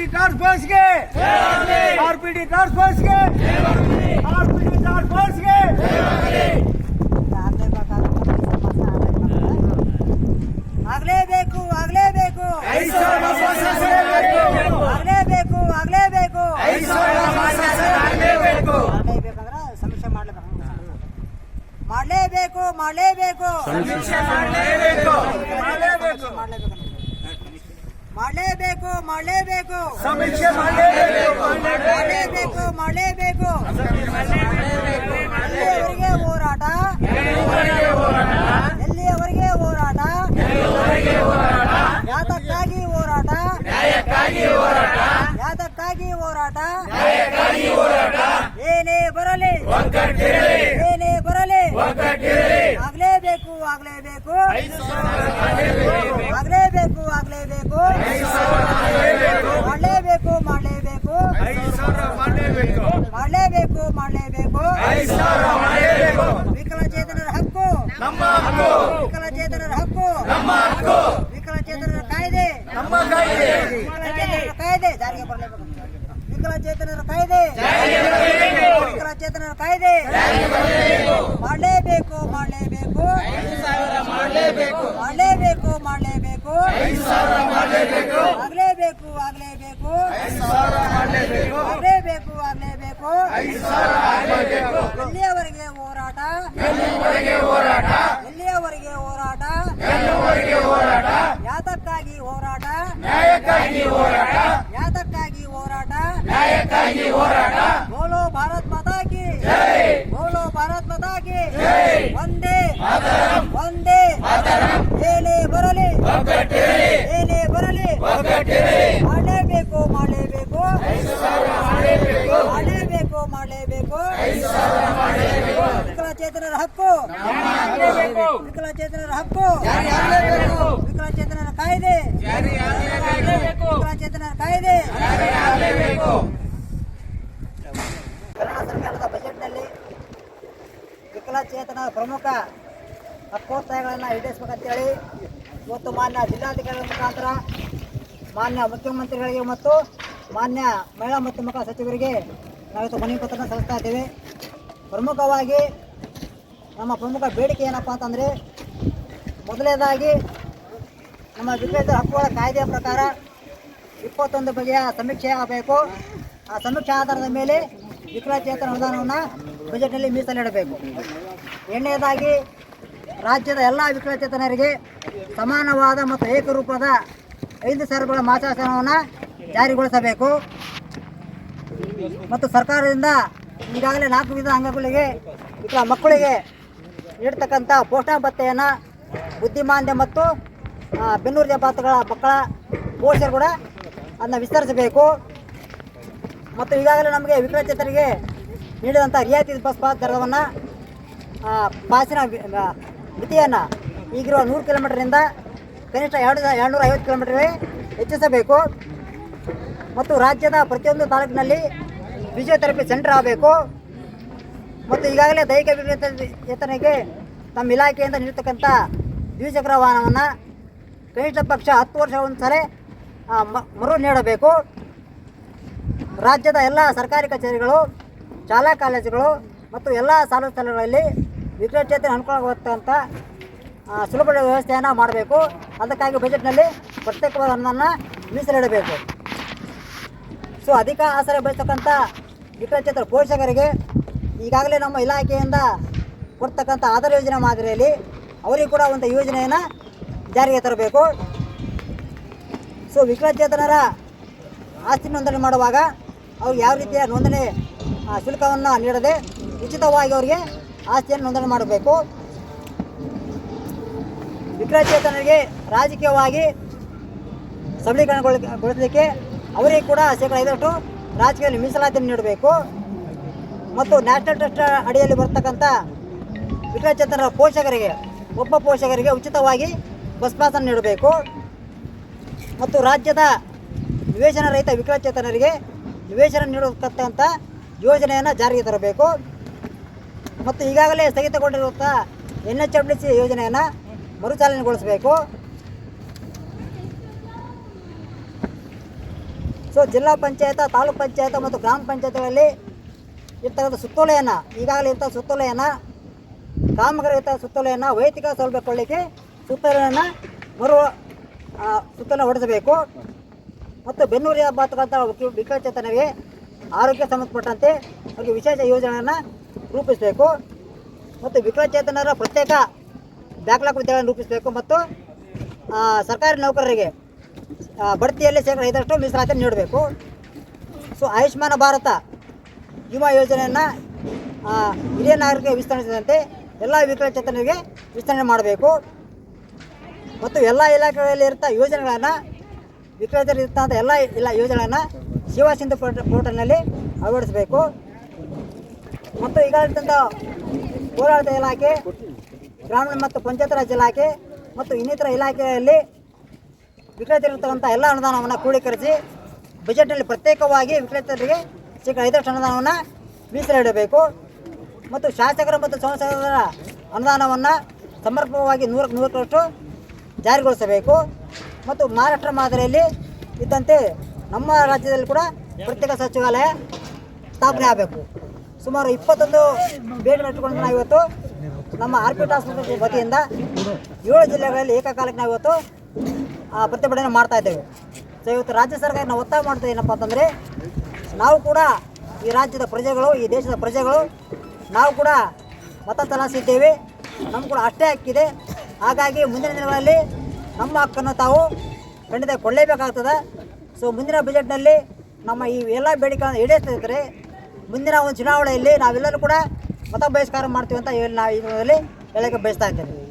RPD task ಫೋರ್ಸ್ಗೆ RPD task ಫೋರ್ಸ್ಗೆ RPD task ಫೋರ್ಸ್ಗೆ ಆಗ್ಲೇಬೇಕು ಆಗ್ಲೇಬೇಕು ಐದು ಸಾವಿರ ಬಸ್ ಆಗಲೇಬೇಕು ಆಗ್ಲೇಬೇಕು ಆಗ್ಲೇಬೇಕು ಐದು ಸಾವಿರ ಬಸ್ ಆಗಲೇಬೇಕು ಮಾಡ್ಲೇಬೇಕಂದ್ರೆ ಸಮೀಕ್ಷೆ ಮಾಡ್ಲೇಬೇಕು ಮಾಡ್ಲೇಬೇಕು ಮಾಡ್ಲೇಬೇಕು ಮಾಡಲೇಬೇಕು ಮಾಡಲೇಬೇಕು ಮಾಡ್ಲೇಬೇಕು ಮಾಡಲೇಬೇಕು. ಸಮೀಕ್ಷೆ ಮಾಡಲೇಬೇಕು ಮಾಡಲೇಬೇಕು. ಮಾಡಲೇಬೇಕು ಎಲ್ಲಿಯವರೆಗೆ ಹೋರಾಟ? ಎಲ್ಲಿಯವರೆಗೆ ಹೋರಾಟ? ಯಾತಕ್ಕಾಗಿ ಹೋರಾಟ? ಯಾತಕ್ಕಾಗಿ ಹೋರಾಟ? ಏನೇ ಬರಲಿ. ಏನೇ ಬರಲಿ. ಆಗ್ಲೇಬೇಕು ಆಗ್ಲೇಬೇಕು. ಆಗ್ಲೇಬೇಕು ಆಗ್ಲೇಬೇಕು ಮಾಡ್ಲೇಬೇಕು ಮಾಡ್ಲೇಬೇಕು ಐದು ಸಾವಿರ ಮಾಡಲೇಬೇಕು ಮಾಡ್ಲೇಬೇಕು. ಮಾಡ್ಲೇಬೇಕು ಮಾಡಲೇಬೇಕು. ವಿಕಲಚೇತನರ ಹಕ್ಕು. ನಮ್ಮ ಹಕ್ಕು. ವಿಕಲಚೇತನರ ಹಕ್ಕು. ನಮ್ಮ ಹಕ್ಕು. ವಿಕಲಚೇತನರ ಕಾಯ್ದೆ. ನಮ್ಮ ಕಾಯ್ದೆ. ವಿಕಲಚೇತನರ ಕಾಯ್ದೆ. ಜಾರಿಗೆ ಬರಲೇಬೇಕು. ವಿಕಲಚೇತನರ ಕಾಯ್ದೆ. ವಿಕಲಚೇತನರ ಕಾಯ್ದೆ. ಮಾಡಲೇಬೇಕು ಮಾಡಲೇಬೇಕು. ಮಾಡಲೇಬೇಕು. ಮಾಡಲೇಬೇಕು ಆಗಲೇಬೇಕು ಆಗಲೇಬೇಕು. ಆಗಲೇಬೇಕು ಆಗ್ಲೇಬೇಕು. ಎಲ್ಲಿಯವರೆಗೆ ಹೋರಾಟ ಎಲ್ಲಿಯವರೆಗೆ ಹೋರಾಟ ಯಾತಕ್ಕಾಗಿ ಹೋರಾಟ ನ್ಯಾಯಕ್ಕಾಗಿ ಹೋರಾಟ ಯಾತಕ್ಕಾಗಿ ಹೋರಾಟ ನ್ಯಾಯಕ್ಕಾಗಿ ಹೋರಾಟ ಬೋಲೋ ಭಾರತ್ ಮಾತಾ ಕಿ ಬೋಲೋ ಭಾರತ್ ಮಾತಾ ಕಿ ಒಂದೇ ಒಂದೇ ಏನೇ ಬರಲಿ ಏನೇ ಬರಲಿ ಮಾಡಲೇಬೇಕು ಮಾಡಲೇಬೇಕು ಮಾಡಲೇಬೇಕು ಮಾಡಲೇಬೇಕು ವಿಕಲಚೇತನರ ಹಕ್ಕು. ವಿಕಲಚೇತನರ ಹಕ್ಕು. ವಿಕಲಚೇತನರ ಕಾಯ್ದೆ. ವಿಕಲಚೇತನರ ಕಾಯ್ದೆ. ಕನ್ನಡ ಸರ್ಕಾರದ ಬಜೆಟ್ನಲ್ಲಿ ವಿಕಲಚೇತನ ಪ್ರಮುಖ ಹಕ್ಕೋತ್ತಾಯಗಳನ್ನು ಈಡೇರಿಸಬೇಕಂತೇಳಿ ಇವತ್ತು ಮಾನ್ಯ ಜಿಲ್ಲಾಧಿಕಾರಿಗಳ ಮುಖಾಂತರ ಮಾನ್ಯ ಮುಖ್ಯಮಂತ್ರಿಗಳಿಗೆ ಮತ್ತು ಮಾನ್ಯ ಮಹಿಳಾ ಮತ್ತು ಮಕ್ಕಳ ಸಚಿವರಿಗೆ ನಾವಿತ್ತು ಮನವಿ ಪತ್ರನ ಸಲ್ಲಿಸ್ತಾ ಇದ್ದೇವೆ. ಪ್ರಮುಖವಾಗಿ ನಮ್ಮ ಪ್ರಮುಖ ಬೇಡಿಕೆ ಏನಪ್ಪ ಅಂತಂದರೆ ಮೊದಲನೇದಾಗಿ ನಮ್ಮ ವಿಪರೀತ ಹಕ್ಕುಗಳ ಕಾಯ್ದೆಯ ಪ್ರಕಾರ ಇಪ್ಪತ್ತೊಂದು ಬಗೆಯ ಸಮೀಕ್ಷೆ ಆಗಬೇಕು. ಆ ಸಮೀಕ್ಷೆ ಆಧಾರದ ಮೇಲೆ ವಿಕಲಚೇತನ ಅನುದಾನವನ್ನು ಬಜೆಟ್ನಲ್ಲಿ ಮೀಸಲಿಡಬೇಕು. ಎರಡನೇದಾಗಿ ರಾಜ್ಯದ ಎಲ್ಲ ವಿಕಲಚೇತನರಿಗೆ ಸಮಾನವಾದ ಮತ್ತು ಏಕರೂಪದ ಐದು ಸಾವಿರಗಳ ಮಾಸಾಸನವನ್ನು ಜಾರಿಗೊಳಿಸಬೇಕು. ಮತ್ತು ಸರ್ಕಾರದಿಂದ ಈಗಾಗಲೇ ನಾಲ್ಕು ವಿಧ ಅಂಗಗಳಿಗೆ, ಇತರ ಮಕ್ಕಳಿಗೆ ನೀಡ್ತಕ್ಕಂಥ ಪೋಷಣ ಭತ್ತೆಯನ್ನು ಬುದ್ಧಿಮಾಂದ್ಯ ಮತ್ತು ಬೆನ್ನೂರು ಜಪಾತಗಳ ಮಕ್ಕಳ ಪೋಷಕರು ಕೂಡ ಅದನ್ನು ವಿಸ್ತರಿಸಬೇಕು. ಮತ್ತು ಈಗಾಗಲೇ ನಮಗೆ ವಿಕಲಚೇತರಿಗೆ ನೀಡಿದಂಥ ರಿಯಾಯಿತಿ ಬಸ್ ಪಾಸ್ ದರವನ್ನು ಪಾಸಿನ ಮಿತಿಯನ್ನು ಈಗಿರುವ ನೂರು ಕಿಲೋಮೀಟರಿಂದ ಕನಿಷ್ಠ ಎರಡು ಎರಡುನೂರ ಐವತ್ತು ಕಿಲೋಮೀಟರ್ಗೆ ಹೆಚ್ಚಿಸಬೇಕು. ಮತ್ತು ರಾಜ್ಯದ ಪ್ರತಿಯೊಂದು ತಾಲೂಕಿನಲ್ಲಿ ಫಿಸಿಯೋಥೆರಪಿ ಸೆಂಟರ್ ಆಗಬೇಕು. ಮತ್ತು ಈಗಾಗಲೇ ದೈಹಿಕ ವಿಕಲಚೇತನಿಗೆ ತಮ್ಮ ಇಲಾಖೆಯಿಂದ ನೀಡತಕ್ಕಂಥ ದ್ವಿಚಕ್ರ ವಾಹನವನ್ನು ಕನಿಷ್ಠ ಪಕ್ಷ ಹತ್ತು ವರ್ಷ ಒಂದ್ಸಲ ಮರು ನೀಡಬೇಕು. ರಾಜ್ಯದ ಎಲ್ಲ ಸರ್ಕಾರಿ ಕಚೇರಿಗಳು, ಶಾಲಾ ಕಾಲೇಜುಗಳು ಮತ್ತು ಎಲ್ಲ ಸಾಲ ಸ್ಥಳಗಳಲ್ಲಿ ವಿಕಲಚೇತನ ಅನುಕೂಲವಾಗುತ್ತಂಥ ಸುಲಭದ ಸುಲಭ ವ್ಯವಸ್ಥೆಯನ್ನು ಮಾಡಬೇಕು. ಅದಕ್ಕಾಗಿ ಬಜೆಟ್ನಲ್ಲಿ ಪ್ರತ್ಯೇಕವಾದ ಹಣವನ್ನು ಮೀಸಲಿಡಬೇಕು. ಸೊ, ಅಧಿಕ ಆಸರೆ ಬಯಸ್ತಕ್ಕಂಥ ವಿಕಲಚೇತರ ಪೋಷಕರಿಗೆ ಈಗಾಗಲೇ ನಮ್ಮ ಇಲಾಖೆಯಿಂದ ಕೊಡ್ತಕ್ಕಂಥ ಆಧಾರ ಯೋಜನೆ ಮಾದರಿಯಲ್ಲಿ ಅವರಿಗೆ ಕೂಡ ಒಂದು ಯೋಜನೆಯನ್ನು ಜಾರಿಗೆ ತರಬೇಕು. ಸೊ ವಿಕಲಚೇತನರ ಆಸ್ತಿ ನೋಂದಣಿ ಮಾಡುವಾಗ ಅವ್ರಿಗೆ ಯಾವ ರೀತಿಯ ನೋಂದಣಿ ಶುಲ್ಕವನ್ನು ನೀಡದೆ ಉಚಿತವಾಗಿ ಅವರಿಗೆ ಆಸ್ತಿಯನ್ನು ನೋಂದಣಿ ಮಾಡಬೇಕು. ವಿಕಲಚೇತನರಿಗೆ ರಾಜಕೀಯವಾಗಿ ಸಬಲೀಕರಣಗೊಳಿಸಲಿಕ್ಕೆ ಅವರಿಗೆ ಕೂಡ ಶೇಕಡ ಐದರಷ್ಟು ರಾಜಕೀಯದಲ್ಲಿ ಮೀಸಲಾತಿಯನ್ನು ನೀಡಬೇಕು. ಮತ್ತು ನ್ಯಾಷನಲ್ ಟ್ರಸ್ಟ್ ಅಡಿಯಲ್ಲಿ ಬರ್ತಕ್ಕಂಥ ವಿಕಲಚೇತನರ ಪೋಷಕರಿಗೆ, ಒಬ್ಬ ಪೋಷಕರಿಗೆ ಉಚಿತವಾಗಿ ಬಸ್ ಪಾಸನ್ನು ನೀಡಬೇಕು. ಮತ್ತು ರಾಜ್ಯದ ನಿವೇಶನ ರಹಿತ ವಿಕಲಚೇತನರಿಗೆ ನಿವೇಶನ ನೀಡತಕ್ಕಂಥ ಯೋಜನೆಯನ್ನು ಜಾರಿಗೆ ತರಬೇಕು. ಮತ್ತು ಈಗಾಗಲೇ ಸ್ಥಗಿತಗೊಂಡಿರುವಂಥ ಎನ್ ಎಚ್ ಡಬ್ಲ್ಯೂ ಸಿ ಯೋಜನೆಯನ್ನು ಮರುಚಾಲನೆಗೊಳಿಸಬೇಕು. ಸೊ ಜಿಲ್ಲಾ ಪಂಚಾಯತ, ತಾಲೂಕ್ ಪಂಚಾಯತ ಮತ್ತು ಗ್ರಾಮ ಪಂಚಾಯತ್ಗಳಲ್ಲಿ ಇರ್ತಕ್ಕಂಥ ಸುತ್ತೋಲೆಯನ್ನು, ಈಗಾಗಲೇ ಇರ್ತ ಸುತ್ತೋಲೆಯನ್ನು ಇರ್ತ ಸುತ್ತೋಲೆಯನ್ನು ವೈಯಕ್ತಿಕ ಸೌಲಭ್ಯ ಕೊಡಲಿಕ್ಕೆ ಸುತ್ತೋಲೆಯನ್ನು ಮರು ಸುತ್ತೋಲೆ ಹೊಡೆಸಬೇಕು. ಮತ್ತು ಬೆನ್ನೂರಿಯ ಬಾತಕ್ಕಂಥ ವಿಕಲಚೇತನರಿಗೆ ಆರೋಗ್ಯ ಸಂಬಂಧಪಟ್ಟಂತೆ ಅವರಿಗೆ ವಿಶೇಷ ಯೋಜನೆಯನ್ನು ರೂಪಿಸಬೇಕು. ಮತ್ತು ವಿಕಲಚೇತನರ ಪ್ರತ್ಯೇಕ ದಾಖಲಾ ಹುದ್ದೆಗಳನ್ನು ರೂಪಿಸಬೇಕು. ಮತ್ತು ಸರ್ಕಾರಿ ನೌಕರರಿಗೆ ಬಡ್ತಿಯಲ್ಲಿ ಶೇಕಡ ಐದರಷ್ಟು ಮೀಸಲಾತಿ ನೀಡಬೇಕು. ಸೊ ಆಯುಷ್ಮಾನ್ ಭಾರತ ಯುವ ಯೋಜನೆಯನ್ನು ಹಿರಿಯ ನಾಗರಿಕರಿಗೆ ವಿಸ್ತರಿಸಿದಂತೆ ಎಲ್ಲ ವಿಕಲಚೇತನರಿಗೆ ವಿಸ್ತರಣೆ ಮಾಡಬೇಕು. ಮತ್ತು ಎಲ್ಲ ಇಲಾಖೆಗಳಲ್ಲಿ ಇರ್ತ ಯೋಜನೆಗಳನ್ನು ವಿಕಲಚೇತನ ಇರ್ತಂಥ ಎಲ್ಲ ಇಲ್ಲ ಯೋಜನೆಗಳನ್ನು ಶಿವ ಸಿಂಧು ಪೋರ್ಟ, ಪೋರ್ಟಲ್ನಲ್ಲಿ ಅಳವಡಿಸಬೇಕು. ಮತ್ತು ಈಗ ಇರ್ತಂಥ ಹೋರಾಟ ಇಲಾಖೆ, ಗ್ರಾಮೀಣ ಮತ್ತು ಪಂಚಾಯತ್ ರಾಜ್ ಇಲಾಖೆ ಮತ್ತು ಇನ್ನಿತರ ಇಲಾಖೆಯಲ್ಲಿ ವಿಕಲಚರಿರ್ತಕ್ಕಂಥ ಎಲ್ಲ ಅನುದಾನವನ್ನು ಕ್ರೋಢೀಕರಿಸಿ ಬಜೆಟ್ನಲ್ಲಿ ಪ್ರತ್ಯೇಕವಾಗಿ ವಿಕಲಚರಿಗೆ ಶೇಕಡ ಐದರಷ್ಟು ಅನುದಾನವನ್ನು ಮೀಸಲಿಡಬೇಕು. ಮತ್ತು ಶಾಸಕರ ಮತ್ತು ಸಂಸದರ ಅನುದಾನವನ್ನು ಸಮರ್ಪಕವಾಗಿ ನೂರಕ್ಕೆ ನೂರರಷ್ಟು ಜಾರಿಗೊಳಿಸಬೇಕು. ಮತ್ತು ಮಹಾರಾಷ್ಟ್ರ ಮಾದರಿಯಲ್ಲಿ ಇದ್ದಂತೆ ನಮ್ಮ ರಾಜ್ಯದಲ್ಲಿ ಕೂಡ ಪ್ರತ್ಯೇಕ ಸಚಿವಾಲಯ ಸ್ಥಾಪನೆ ಆಗಬೇಕು. ಸುಮಾರು ಇಪ್ಪತ್ತೊಂದು ಬೇಡಿಕೆ ಇಟ್ಟುಕೊಂಡು ನಾವು ಇವತ್ತು ನಮ್ಮ ಆರ್ಪಿಟ್ ಆಸ್ಪತ್ರೆ ವತಿಯಿಂದ ಏಳು ಜಿಲ್ಲೆಗಳಲ್ಲಿ ಏಕಕಾಲಕ್ಕೆ ನಾವು ಇವತ್ತು ಪ್ರತಿಭಟನೆ ಮಾಡ್ತಾ ಇದ್ದೇವೆ. ಸೊ ಇವತ್ತು ರಾಜ್ಯ ಸರ್ಕಾರ ನಾವು ಒತ್ತಾಯ ಮಾಡ್ತಾ ಏನಪ್ಪ ಅಂತಂದರೆ, ನಾವು ಕೂಡ ಈ ರಾಜ್ಯದ ಪ್ರಜೆಗಳು, ಈ ದೇಶದ ಪ್ರಜೆಗಳು, ನಾವು ಕೂಡ ಮತ ಚಲಾಯಿಸಿದ್ದೇವೆ. ನಮ್ಗೆ ಕೂಡ ಅಷ್ಟೇ ಹಕ್ಕಿದೆ ಹಾಗಾಗಿ ಮುಂದಿನ ದಿನಗಳಲ್ಲಿ ನಮ್ಮ ಹಕ್ಕನ್ನು ತಾವು ಖಂಡಿತ ಕೊಳ್ಳೇಬೇಕಾಗ್ತದೆ. ಸೊ ಮುಂದಿನ ಬಜೆಟ್ನಲ್ಲಿ ನಮ್ಮ ಈ ಎಲ್ಲ ಬೇಡಿಕೆಗಳನ್ನು ಈಡೇರಿಸ್ತಿದ್ರೆ ಮುಂದಿನ ಒಂದು ಚುನಾವಣೆಯಲ್ಲಿ ನಾವೆಲ್ಲರೂ ಕೂಡ ಮತ ಬಹಿಷ್ಕಾರ ಮಾಡ್ತೀವಿ ಅಂತ ಹೇಳಿ ನಾವು ಈ ಹೇಳಕ್ಕೆ ಬಯಸ್ತಾ ಇದ್ದೇನೆ